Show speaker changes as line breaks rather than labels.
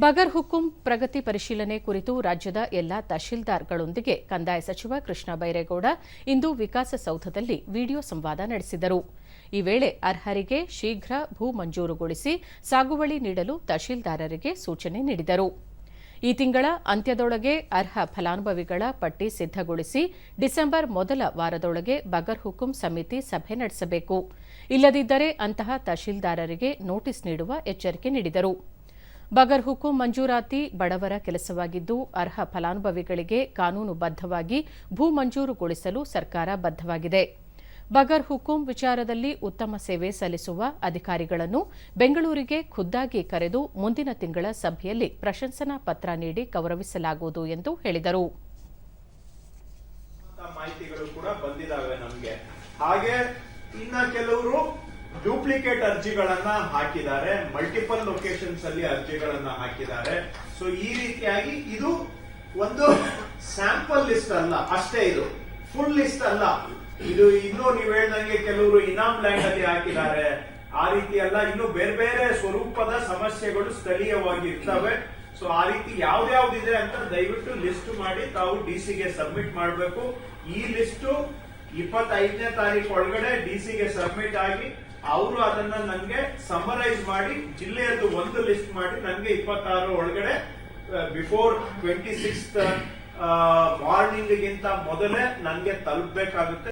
ಬಗರ್ ಹುಕುಂ ಪ್ರಗತಿ ಪರಿಶೀಲನೆ ಕುರಿತು ರಾಜ್ಯದ ಎಲ್ಲಾ ತಹಶೀಲ್ದಾರ್ಗಳೊಂದಿಗೆ ಕಂದಾಯ ಸಚಿವ ಕೃಷ್ಣ ಬೈರೇಗೌಡ ಇಂದು ವಿಕಾಸಸೌಧದಲ್ಲಿ ವಿಡಿಯೋ ಸಂವಾದ ನಡೆಸಿದರು. ಈ ವೇಳೆ ಅರ್ಹರಿಗೆ ಶೀಘ್ರ ಭೂ ಮಂಜೂರುಗೊಳಿಸಿ ಸಾಗುವಳಿ ನೀಡಲು ತಹಶೀಲ್ದಾರರಿಗೆ ಸೂಚನೆ ನೀಡಿದರು. ಈ ತಿಂಗಳ ಅಂತ್ಯದೊಳಗೆ ಅರ್ಹ ಫಲಾನುಭವಿಗಳ ಪಟ್ಟಿ ಸಿದ್ದಗೊಳಿಸಿ ಡಿಸೆಂಬರ್ ಮೊದಲ ವಾರದೊಳಗೆ ಬಗರ್ ಹುಕುಂ ಸಮಿತಿ ಸಭೆ ನಡೆಸಬೇಕು. ಇಲ್ಲದಿದ್ದರೆ ಅಂತಹ ತಹಶೀಲ್ದಾರರಿಗೆ ನೋಟಿಸ್ ನೀಡುವ ಎಚ್ಚರಿಕೆ ನೀಡಿದರು. ಬಗರ್ ಹುಕುಂ ಮಂಜೂರಾತಿ ಬಡವರ ಕೆಲಸವಾಗಿದ್ದು, ಅರ್ಹ ಫಲಾನುಭವಿಗಳಿಗೆ ಕಾನೂನುಬದ್ಧವಾಗಿ ಭೂ ಮಂಜೂರುಗೊಳಿಸಲು ಸರ್ಕಾರ ಬದ್ಧವಾಗಿದೆ. ಬಗರ್ ಹುಕುಂ ವಿಚಾರದಲ್ಲಿ ಉತ್ತಮ ಸೇವೆ ಸಲ್ಲಿಸುವ ಅಧಿಕಾರಿಗಳನ್ನು ಬೆಂಗಳೂರಿಗೆ ಖುದ್ದಾಗಿ ಕರೆದು ಮುಂದಿನ ತಿಂಗಳ ಸಭೆಯಲ್ಲಿ ಪ್ರಶಂಸನಾ ಪತ್ರ ನೀಡಿ ಗೌರವಿಸಲಾಗುವುದು ಎಂದು ಹೇಳಿದರು.
ಮಾಹಿತಿಗಳು ಕೂಡ ಬಂದಿದಾವೆ ನಮಗೆ. ಹಾಗೆ ಇನ್ನ ಕೆಲವರು ಡೂಪ್ಲಿಕೇಟ್ ಅರ್ಜಿಗಳನ್ನ ಹಾಕಿದ್ದಾರೆ. ಮಲ್ಟಿಪಲ್ ಲೊಕೇಶನ್ಸ್ ಅಲ್ಲಿ ಅರ್ಜಿಗಳನ್ನ ಹಾಕಿದ್ದಾರೆ. ಸೊ ಈ ರೀತಿಯಾಗಿ ಇದು ಒಂದು ಸ್ಯಾಂಪಲ್ ಲಿಸ್ಟ್ ಅಲ್ಲ. ಅಷ್ಟೇ ಇದು. ಫುಲ್ ಲಿಸ್ಟ್ ಅಲ್ಲ. ಇದು ಇನ್ನು ನೀವ್ ಹೇಳ್ದಂಗೆ ಕೆಲವರು ಇನಾಮ್ ಲ್ಯಾಂಡ್ ಅಲ್ಲಿ ಹಾಕಿದ್ದಾರೆ. ಆ ರೀತಿ ಅಲ್ಲ. ಇನ್ನು ಬೇರೆ ಬೇರೆ ಸ್ವರೂಪದ ಸಮಸ್ಯೆಗಳು ಸ್ಥಳೀಯವಾಗಿ ಇರ್ತವೆ ಸೊ ಆ ರೀತಿ ಯಾವ್ದಾವ್ದಿದೆ ಅಂತ ದಯವಿಟ್ಟು ಲಿಸ್ಟ್ ಮಾಡಿ ತಾವು ಡಿ ಸಿಗೆ ಸಬ್ಮಿಟ್ ಮಾಡಬೇಕು. ಈ ಲಿಸ್ಟ್ ಇಪ್ಪತ್ತೈದನೇ ತಾರೀಕು ಒಳಗಡೆ ಡಿ ಸಿಗೆ ಸಬ್ಮಿಟ್ ಆಗಿ ಅವರು ಅದನ್ನ ನನಗೆ ಸಮರೈಸ್ ಮಾಡಿ ಜಿಲ್ಲೆಯದ್ದು ಒಂದು ಲಿಸ್ಟ್ ಮಾಡಿ ನನಗೆ ಇಪ್ಪತ್ತಾರು ಒಳಗಡೆ ಬಿಫೋರ್ ಟ್ವೆಂಟಿ ಸಿಕ್ಸ್ ಮಾರ್ನಿಂಗ್ ಗಿಂತ ಮೊದಲೇ ನನಗೆ ತಲುಪಬೇಕಾಗುತ್ತೆ.